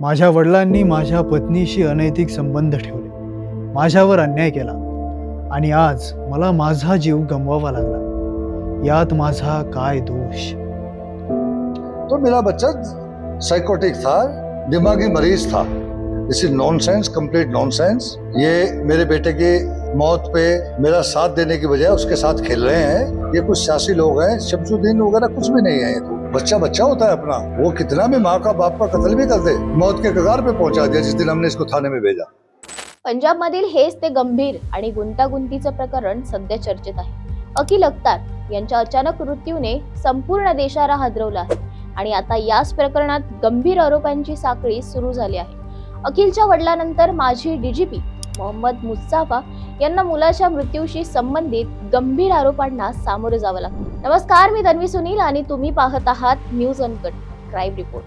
माझ्या वडिलांनी माझ्या पत्नीशी अनैतिक संबंध ठेवले. माझ्यावर अन्याय केला. आणि आज मला माझा जीव गमवावा लागला. यात माझा काय दोष? तो मेरा बच्चा साइकोटिक था दिमागी मरीज था. This is nonsense complete nonsense ये मेरे बेटे के मौत पे मेरा साथ देने की बजाय उसके साथ खेल रहे हैं। ये कुछ सियासी लोग हैं शमसुद्दीन वगैरह कुछ भी नहीं है ये तो। बच्चा बच्चा होता है अपना। वो कितना भी माँ का बाप का कत्ल भी कर दे मौत के कगार पे पहुंचा दिया जिस दिन हमने इसको थाने में भेजा। पंजाबमधील हेच ते गंभीर आणि गुंतागुंतीचं प्रकरण सध्या चर्चेत आहे. अकिल अख्तार यांच्या अचानक मृत्यूने संपूर्ण देशाला हादरवला आहे आणि आता याच प्रकरणात गंभीर आरोपांची साखळी सुरू झाली आहे. अखिलच्या वडिलांनंतर माजी डीजीपी मोहम्मद मुस्ताफा यांना मुलाच्या मृत्यूशी संबंधित गंभीर आरोपांना सामोरं जावं लागतं. नमस्कार मी तन्वी सुनील आणि तुम्ही पाहत आहात न्यूज अनकट क्राईम रिपोर्ट.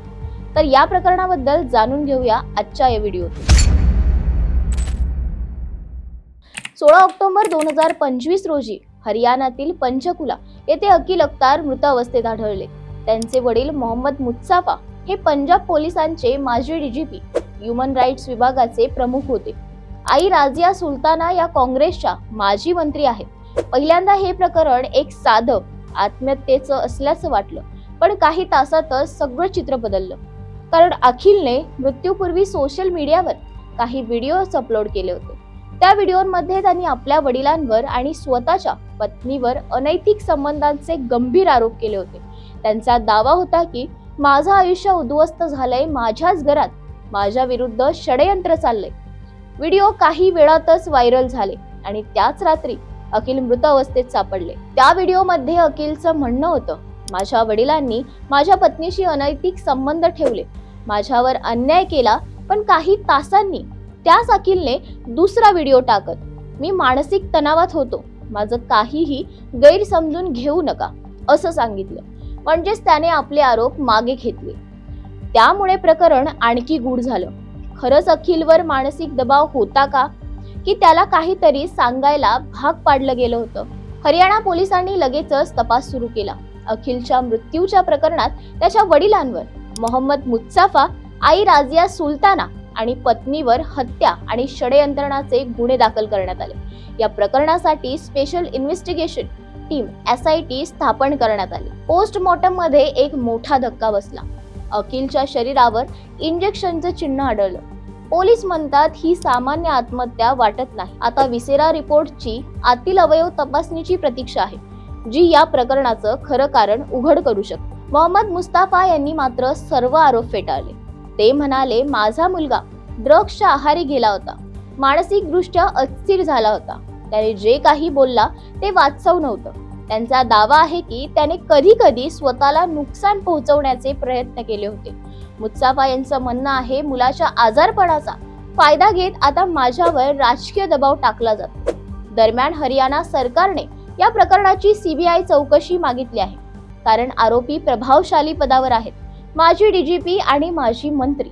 तर या प्रकरणाबद्दल जाणून घेऊया आजच्या या व्हिडिओत. सोळा ऑक्टोबर दोन हजार पंचवीस रोजी हरियाणातील पंचकुला येथे अकिल अख्तार मृत अवस्थेत आढळले. त्यांचे वडील मोहम्मद मुत्साफा हे पंजाब पोलिसांचे माजी डीजीपी ह्युमन राईट्स विभागाचे प्रमुख होते. आई राजिया सुलताना या काँग्रेसच्या माजी मंत्री आहेत. पहिल्यांदा हे प्रकरण एक साधं आत्महत्येचं असल्याचं वाटलं पण काही तासातच सगळं चित्र बदललं. कारण अखिलने मृत्यूपूर्वी सोशल मीडियावर काही व्हिडिओज अपलोड केले होते. त्या व्हिडिओमध्ये त्यांनी आपल्या वडिलांवर आणि स्वतःच्या पत्नीवर अनैतिक संबंधांचे गंभीर आरोप केले होते. त्यांचा दावा होता की माझं आयुष्य उद्ध्वस्त झालंय माझ्याच घरात माझ्या विरुद्ध षडयंत्र चाललंय. व्हिडिओ काही वेळातच व्हायरल झाले आणि त्याच रात्री अखिल मृत अवस्थेत सापडले. त्या व्हिडिओमध्ये अखिलचं म्हणणं होतं माझ्या वडिलांनी माझ्या पत्नीशी अनैतिक संबंध ठेवले. माझ्यावर अन्याय केला पण काही तासांनी त्याच अखिलने दुसरा व्हिडिओ टाकत. मी मानसिक तणावात होतो. माझं काहीही गैरसमजून घेऊ नका असं सांगितलं. म्हणजेच त्याने आपले आरोप मागे घेतले. त्यामुळे प्रकरण आणखी गूढ झालं. खरंच अखिलवर मानसिक दबाव होता का? की त्याला काहीतरी सांगायला भाग पाडलं गेलं होतं. हरियाणा पोलिसांनी लगेचच तपास सुरू केला. अखिलच्या मृत्यूच्या प्रकरणात त्याच्या वडिलांवर मोहम्मद मुत्साफा आई राजिया सुलताना आणि पत्नीवर हत्या आणि षडयंत्रणाचे गुन्हे दाखल करण्यात आले. या प्रकरणासाठी special investigation team S I T स्थापन करण्यात आली. पोस्टमॉर्टममध्ये एक मोठा धक्का बसला. अकिलच्या शरीरावर इंजेक्शनचं चिन्ह आढळलं. पोलीस म्हणतात ही सामान्य आत्महत्या वाटत नाही. आता विसेरा रिपोर्टची आतील अवयव तपासणीची प्रतीक्षा आहे जी या प्रकरणाचं खरं कारण उघड करू शकते. मोहम्मद मुस्ताफा यांनी मात्र सर्व आरोप फेटाळले. ते म्हणाले माझा मुलगा ड्रग्सच्या आहारी गेला होता. मानसिकदृष्ट्या अस्थिर झाला होता. त्याने जे काही बोलला ते वाचव नव्हतं. त्यांचा दावा आहे की त्याने कधी कधी स्वतःला नुकसान पोहोचवण्याचे प्रयत्न केले होते. मुत्साफा यांचं म्हणणं आहे मुलाच्या आजारपणाचा फायदा घेत आता माझ्यावर राजकीय दबाव टाकला जातो. दरम्यान हरियाणा सरकारने या प्रकरणाची सीबीआय चौकशी मागितली आहे. कारण आरोपी प्रभावशाली पदावर आहेत. माजी डीजीपी आणि माजी मंत्री.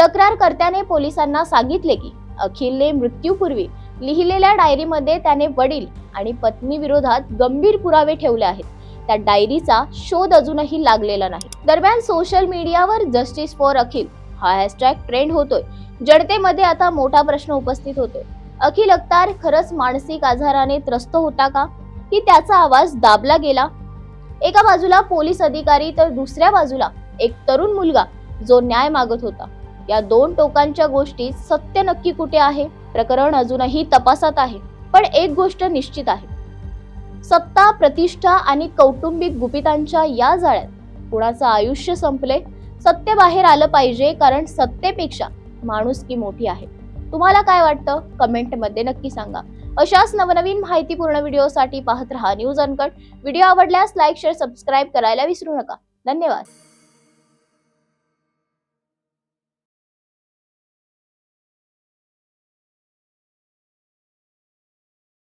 तक्रारकर्त्याने पोलिसांना सांगितले की अखिलने मृत्यूपूर्वी लिहिलेल्या डायरीमध्ये त्याने वडील आणि पत्नी विरोधात गंभीर पुरावे ठेवले आहेत. त्या डायरीचा शोध अजूनही लागलेला नाही. दरम्यान सोशल मीडियावर जस्टिस फॉर अखिल हा हॅशटॅग ट्रेंड होतोय. जनतेमध्ये आता मोठा प्रश्न उपस्थित होतोय. अखिल अख्तार खरंच मानसिक आजाराने त्रस्त होता का? की त्याचा आवाज दाबला गेला? एका बाजूला पोलीस अधिकारी तर दुसऱ्या बाजूला एक तरुण मुलगा जो न्याय मागत होता. या दोन टोकांच्या गोष्टी सत्य नक्की कुठे आहे? प्रकरण अजूनही तपासात आहे पण एक गोष्ट निश्चित आहे. सत्ता प्रतिष्ठा आणि कौटुंबिक गुपितांच्या या जाळ्यात कुणाचं आयुष्य संपले सत्य बाहेर आलं पाहिजे कारण सत्तेपेक्षा माणुसकी मोठी आहे. तुम्हाला काय वाटतं? कमेंटमध्ये नक्की सांगा. अशाच नवनवीन माहितीपूर्ण व्हिडिओसाठी पाहत रहा न्यूज अनकट. व्हिडिओ आवडल्यास लाईक शेअर सबस्क्राईब करायला विसरू नका. धन्यवाद.